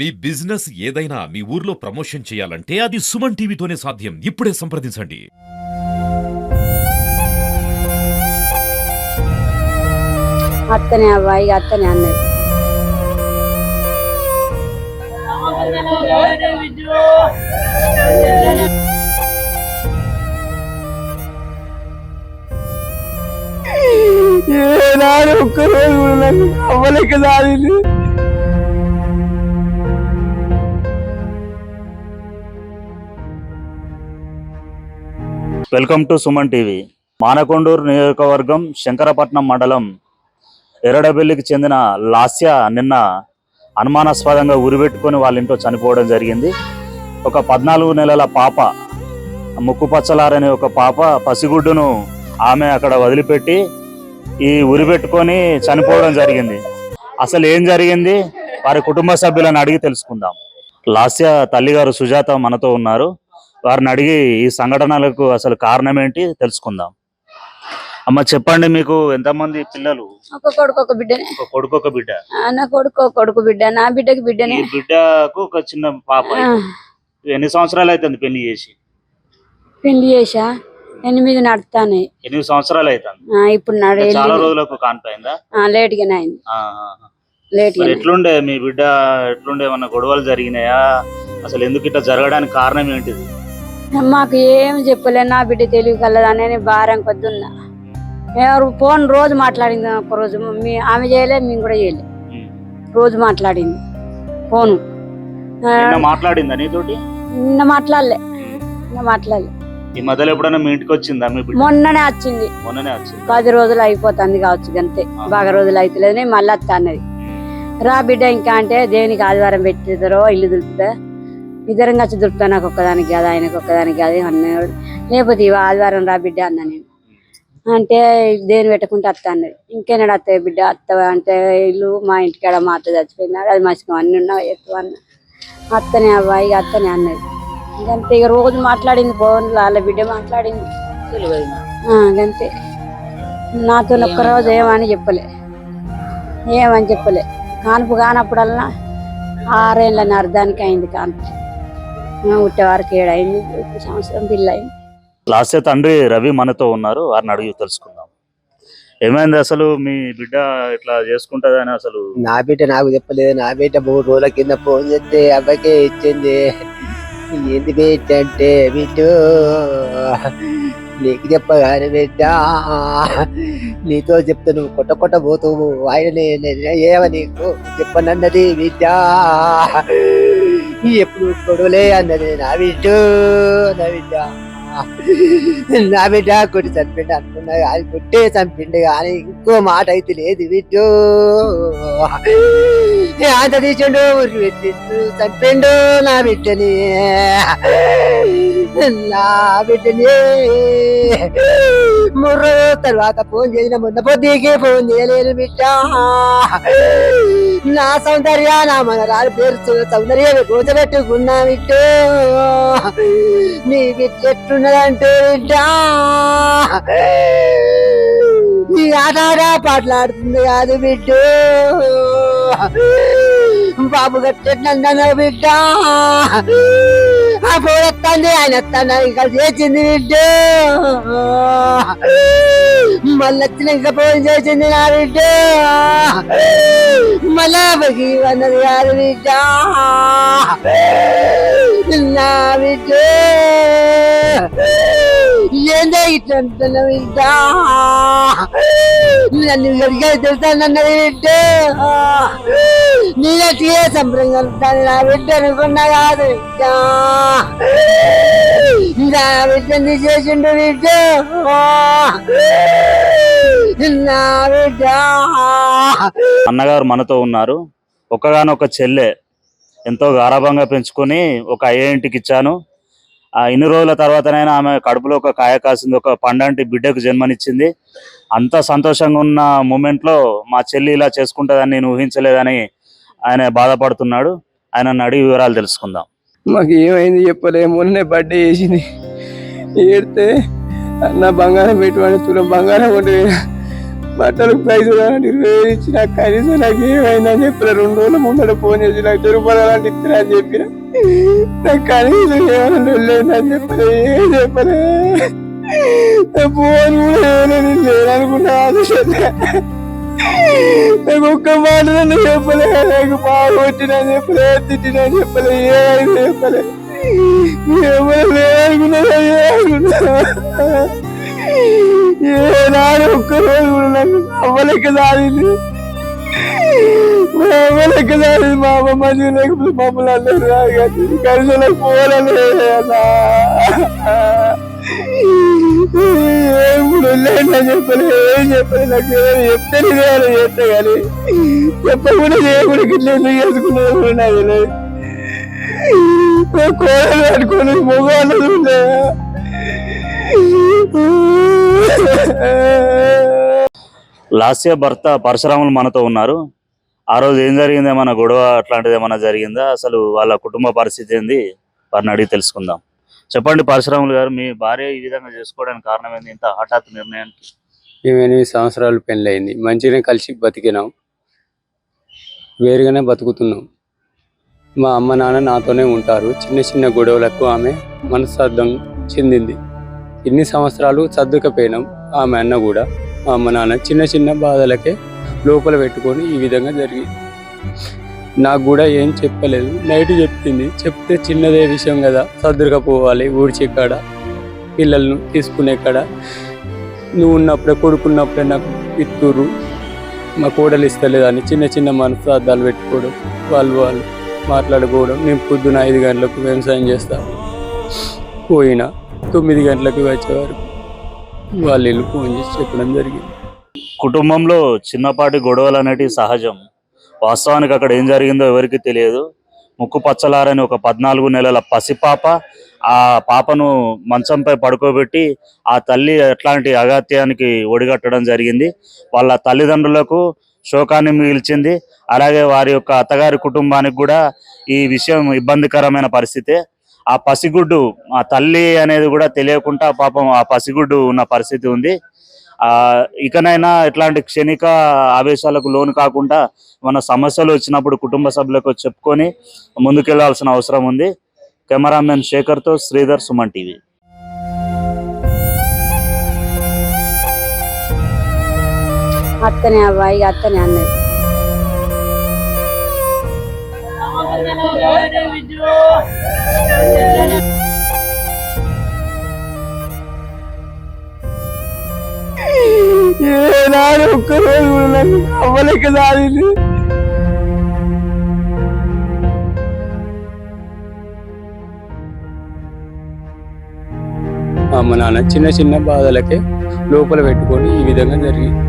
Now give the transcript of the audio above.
మీ business ఏదైనా మీ ఊర్లో promotion చేయాలంటే అది సుమన్ టీవీతోనే సాధ్యం. ఇప్పుడే సంప్రదించండి. అత్తనే అబ్బాయి అత్తనే అన్నది ఒక్కరోజు అవ్వలేక సాగింది welcome to Suman TV. Manakondur నియోజకవర్గం శంకరపట్నం మండలం ఎరడబెల్లికి చెందిన లాస్య నిన్న అనుమానాస్పదంగా ఉరిపెట్టుకొని వాళ్ళ ఇంట్లో చనిపోవడం జరిగింది. ఒక పద్నాలుగు నెలల పాప ముక్కుపచ్చలారనే ఒక పాప పసిగుడ్డును ఆమె అక్కడ వదిలిపెట్టి ఈ ఉరిపెట్టుకొని చనిపోవడం జరిగింది. అసలు ఏం జరిగింది? వారి కుటుంబ సభ్యులను అడిగి తెలుసుకుందాం. లాస్య తల్లిగారు సుజాత మనతో ఉన్నారు. వారిని అడిగి ఈ సంఘటనలకు అసలు కారణం ఏంటి తెలుసుకుందాం. అమ్మ చెప్పండి మీకు ఎంతమంది పిల్లలు? ఒక కొడుకు ఒక బిడ్డనే. ఒక కొడుకు ఒక బిడ్డ. నా కొడుకు ఒక కొడుకు బిడ్డ నా బిడ్డకి బిడ్డనే. బిడ్డకు ఒక చిన్న పాప ఎన్ని సంవత్సరాలు అవుతుంది పెళ్ళి చేసి? పెళ్ళి చేసా ఎనిమిది నడుతానే. ఎనిమిది సంవత్సరాలు అవుతుంది ఇప్పుడు నడు చాలా రోజులకు కానిపోయిందా? లేట్ గానే అయింది. లేట్ ఎట్లుండే మీ బిడ్డ? ఎట్లుండే? ఏమన్నా గొడవలు జరిగినాయా? అసలు ఎందుకు ఇట్లా జరగడానికి కారణం ఏంటిది? మాకు ఏం చెప్పలే నా బిడ్డ తెలివి కలదని భారం కొద్ది ఉన్నా ఎవరు ఫోన్ రోజు మాట్లాడింది ఒక రోజు. మీ ఆమె చేయలే మేము కూడా చేయలే. రోజు మాట్లాడింది. ఫోను నిన్న మాట్లాడిందా నీతోటి? నిన్న మాట్లాడలే. నిన్న మాట్లాడలే. ఈ మధ్యలో ఎప్పుడైనా మీ ఇంటికి వచ్చిందా మీ మొన్ననే వచ్చింది. మొన్ననే వచ్చింది? పది రోజులు అయిపోతుంది కావచ్చు అంతే బాగా రోజులు అవుతలేదు మళ్ళీ వస్తా అన్నది రా బిడ్డ ఇంకా అంటే దేనికి ఆదివారం పెట్టిద్దరో ఇల్లు దులుపుతా ఇద్దరం వచ్చి దులుపుతా నాకు ఒక్కదానికి కాదు ఆయనకు ఒక్కదానికి కాదు అన్నాడు. లేకపోతే ఇవ ఆదివారం రా బిడ్డ అన్నా నేను. అంటే దేని పెట్టుకుంటే అత్త అన్నది ఇంకేనాడు అత్త బిడ్డ? అత్త అంటే ఇల్లు మా ఇంటికాడ మా అత్త చచ్చిపోయినాడు అది మర్చిపో అన్ని ఉన్నా ఎక్కువ అన్న. అత్తనే అబ్బాయి ఇక అత్తనే అన్నది ఇంకంతే ఇక రోజు మాట్లాడింది ఫోన్లో వాళ్ళ బిడ్డ మాట్లాడింది. అంతే నాతో ఒక్క రోజు ఏమని చెప్పలే. ఏమని చెప్పలే. కాన్పు కానప్పుడల్లా ఆరేళ్ళ అర్థానికి అయింది కాన్పు. మేము పుట్టే వరకు ఏడైంది సంవత్సరం పిల్ల అయింది లాస్ట్ తండ్రి రవి మనతో ఉన్నారు వారిని అడిగి తెలుసుకుందాం. ఏమైంది అసలు మీ బిడ్డ ఇట్లా చేసుకుంటదని అసలు? నా బిడ్డ నాకు చెప్పలేదు నా బిడ్డ మూడు రోజుల కింద ఫోన్ చేస్తే అబ్బాయికే ఇచ్చింది. ఏంది బిడ్డ అంటే బిడ్డ నీకు చెప్పగానే బిడ్డ నీతో చెప్తే నువ్వు కొట్ట కొట్ట పోతావు. ఆయన ఏమ నీకు చెప్పనన్నది బిడ్డ. ఎప్పుడు గొడవలే అన్నది. నా బిడ్డ నా బిడ్డ. నా బిడ్డ కొట్టి చంపిండి అనుకున్నా అది కొట్టే చంపిండి కానీ ఇంకో మాట అయితే లేదు బిడ్డ. అంత తీసిండు చంపిండు నా బిడ్డని. నా బిడ్డని. మూడు తర్వాత ఫోన్ చేసిన మొన్న పొద్దుకి ఫోన్ చేయలేదు బిడ్డ. నా సౌందర్య నా మనరాలు పేరు సౌందర్య కూర్చోబెట్టుకున్నా బిడ్డు. నీ బిడ్డ ఎట్లున్నదంటే బిడ్డ. నీ ఆట పాటలాడుతుంది కాదు బిడ్డు. బాబు గట్టెట్లన్నా బిడ్డ. ఆ ఫోన్ ఆయన వస్తాను ఇంకా చేసింది బిడ్డు. మళ్ళీ వచ్చినాక ఫోన్ చేసింది నా బిడ్డు. మళ్ళా బగి అన్నది కాదు బిడ్డ. నా బిడ్డు. ఇట్లా నన్ను గడిగా బిడ్డ నా బిడ్డ అనుకున్నా కాదు నా బిడ్డని చేసిండు బిడ్డ నా బిడ్డ. అన్నగారు మనతో ఉన్నారు. ఒకగానొక చెల్లె ఎంతో గారాభంగా పెంచుకొని ఒక అయ్య ఇంటికి ఇచ్చాను. ఆ ఇన్ని రోజుల తర్వాతనైనా ఆమె కడుపులో ఒక కాయ కాసింది ఒక పండంటి బిడ్డకు జన్మనిచ్చింది. అంత సంతోషంగా ఉన్న మూమెంట్లో మా చెల్లి ఇలా చేసుకుంటుందని నేను ఊహించలేదని ఆయన బాధపడుతున్నాడు. ఆయన అడిగి వివరాలు తెలుసుకుందాం. మాకు ఏమైంది చెప్పలేము. మొన్నే బర్త్డే చేసింది. ఏడితే నా బంగారం పెట్టుబడి తులం బంగారం కొట్టి బట్టలు ప్రైజ్ అలాంటి ఇరవై వేలు ఇచ్చిన కనీసం నాకు ఏమైందని చెప్పిన రెండు రోజుల ముందర ఫోన్ చేసి లక్ష రూపాయలు అలాంటి ఇస్తున్నా అని చెప్పిన. నాకు కనీసం ఏమైనా వెళ్ళేదని చెప్పలే ఏం చెప్పలే. ఫోన్ కూడా ఏమైనా లేదనుకున్నా నాకు ఒక్క మాట నన్ను చెప్పలే నాకు బాగా కొట్టినా చెప్పలే తిట్టినా చెప్పలే ఏమైనా చెప్పలే. ఎవరు లేదనుకున్నా ఏమనుకున్నా ఏనాడు ఒక్కరోజు కూడా నాకు అవ్వలేక దారింది. అవ్వలేక దారింది మా అమ్మ మంచిగా లేకపోతే మమ్మల్ని అందరూ రాదు కానీ కనీసం నాకు పోలే అన్నా లేదని చెప్పలే ఏం చెప్పలే నాకు ఏదైనా చెప్తే నేను చెప్తే కానీ చెప్పకుండా చేయకుండా గిట్ల ఎందుకు చేసుకున్నది కూడా నాకు తెలియదు. కోడలు అనుకుని మొగ అన్నది ఉండే. లాస్య భర్త పరశురాములు మనతో ఉన్నారు. ఆ రోజు ఏం జరిగింది? ఏమన్నా గొడవ అట్లాంటిది ఏమన్నా జరిగిందా? అసలు వాళ్ళ కుటుంబ పరిస్థితి ఏంది? వారిని అడిగి తెలుసుకుందాం. చెప్పండి పరశురాములు గారు మీ భార్య ఈ విధంగా చేసుకోవడానికి కారణం ఏంది? ఇంత హఠాత్ నిర్ణయానికి? మేము ఎనిమిది సంవత్సరాలు పెళ్ళయింది. మంచిగానే కలిసి బతికినాం. వేరుగానే బతుకుతున్నాం. మా అమ్మ నాన్న నాతోనే ఉంటారు. చిన్న చిన్న గొడవలకు ఆమె మనస్తార్థం చెందింది. ఇన్ని సంవత్సరాలు సర్దుకపోయినాం ఆమె అన్న కూడా మా నాన్న చిన్న చిన్న బాధలకే లోపల పెట్టుకొని ఈ విధంగా జరిగింది. నాకు కూడా ఏం చెప్పలేదు. నైట్ చెప్పింది చెప్తే చిన్నదే విషయం కదా సర్దుకపోవాలి ఊడ్చే కాడ పిల్లలను తీసుకునే కాడ నువ్వు ఉన్నప్పుడే కొడుకున్నప్పుడే నాకు ఇత్తూరు మా కోడలు ఇస్తలేదని చిన్న చిన్న మనస్తార్థాలు పెట్టుకోవడం వాళ్ళు వాళ్ళు మాట్లాడుకోవడం. నేను పొద్దున ఐదు గంటలకు వ్యవసాయం చేస్తాం పోయినా. తొమ్మిది గంటలకు వచ్చేవారు. వాళ్ళు వెళ్ళి ఫోన్ చేసి చెప్పడం జరిగింది. కుటుంబంలో చిన్నపాటి గొడవలు అనేటివి సహజం. వాస్తవానికి అక్కడ ఏం జరిగిందో ఎవరికి తెలియదు. ముక్కు పచ్చలారని ఒక పద్నాలుగు నెలల పసిపాప ఆ పాపను మంచంపై పడుకోబెట్టి ఆ తల్లి అట్లాంటి అగత్యానికి ఒడిగట్టడం జరిగింది. వాళ్ళ తల్లిదండ్రులకు శోకాన్ని మిగిల్చింది. అలాగే వారి యొక్క అత్తగారి కుటుంబానికి కూడా ఈ విషయం ఇబ్బందికరమైన పరిస్థితే ఆ పసిగుడ్డు ఆ తల్లి అనేది కూడా తెలియకుండా పాపం ఆ పసిగుడ్డు ఉన్న పరిస్థితి ఉంది. ఆ ఇకనైనా ఇట్లాంటి క్షణిక ఆవేశాలకు లోను కాకుండా మన సమస్యలు వచ్చినప్పుడు కుటుంబ సభ్యులకు చెప్పుకొని ముందుకెళ్ళాల్సిన అవసరం ఉంది. కెమెరామెన్ శేఖర్తో శ్రీధర్ సుమన్ టీవీ. అత్తనే అబ్బాయి అత్తనే అన్నది. ఒక్కరోజు కూడా నాకు అవ్వలేక సాగింది అమ్మ నాన్న చిన్న చిన్న బాధలకే లోపల పెట్టుకొని ఈ విధంగా జరిగింది.